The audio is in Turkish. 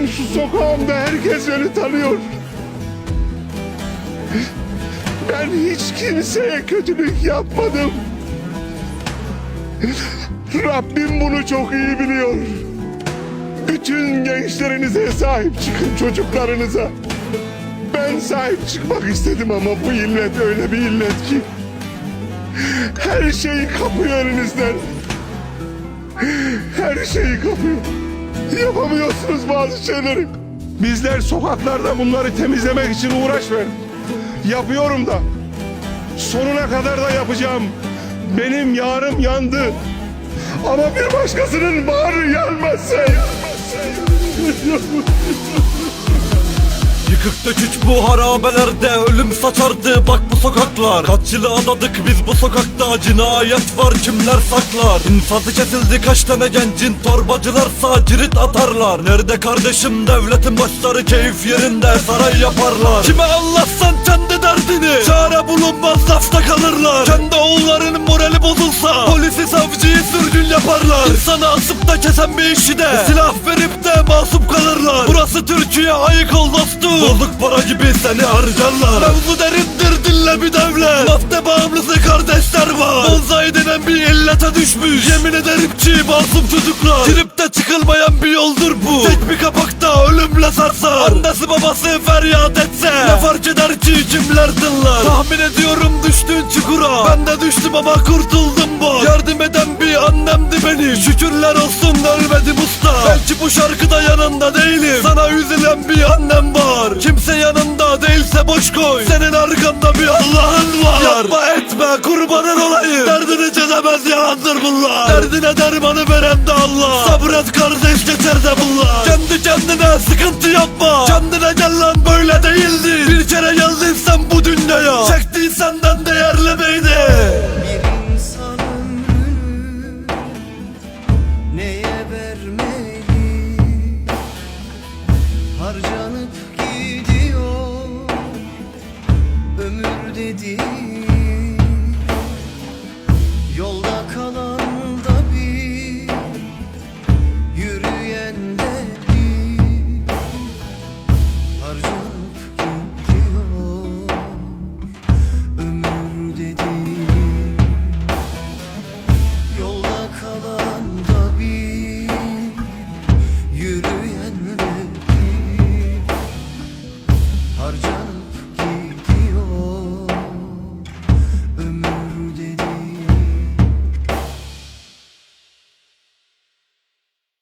Benim şu sokağımda herkes beni tanıyor. Ben hiç kimseye kötülük yapmadım. Rabbim bunu çok iyi biliyor. Bütün gençlerinize sahip çıkın çocuklarınıza. Ben sahip çıkmak istedim ama bu illet öyle bir illet ki. Her şeyi kapıyor elinizden. Her şeyi kapıyor. Yapamıyorsunuz bazı şeyleri. Bizler sokaklarda bunları temizlemek için uğraş ver. Yapıyorum da. Sonuna kadar da yapacağım. Benim yarım yandı. Ama bir başkasının bağrı yanmazsa. Yıkık dökük bu harabelerde ölüm saçardı bak bu sokaklar Kaç yılı adadık biz bu sokakta. Cinayet var kimler saklar? İnfazı kesildi kaç tane gencin? Torbacılarsa cirit atarlar. Nerede kardeşim? Devletin başları keyif yerinde saray yaparlar. Kime anlatsan kendi derdini çare bulunmaz lafta kalırlar. Kendi oğullarının morali bozulsa polisi sürgün İnsanı asıp da kesen bir işi de. Silah verip de masum kalırlar. Burası Türkiye ayık ol dostum. Bozuk para gibi seni harcarlar. Mevzu derindir dinle bir devlet. Lafta bağımlısı kardeşler var. Bonzai denen bir illete düşmüş. Yemin ederim ki masum çocuklar. Girip de çıkılmayan bir yoldur bu. Tek bir kapakta ölümle sarsar Annesi babası feryat etse. Ne fark eder ki kimler dınlar Tahmin ediyorum düştüğün çukura. Ben de düştüm ama kurtuldum bu Yardım eden bir annemdi beni. Şükürler olsun ölmedim usta Belki bu şarkıda yanında değilim. Sana üzülen bir annem var. Kimse yanında değilse boş koy. Senin arkanda bir Allah'ın var. Yapma etme kurbanın olayım. Derdini çözemez yalandır bunlar. Derdine dermanı veren de Allah. Sabret kardeş geçer de bunlar. Kendi kendine sıkıntı yapma. Kendine gel lan ji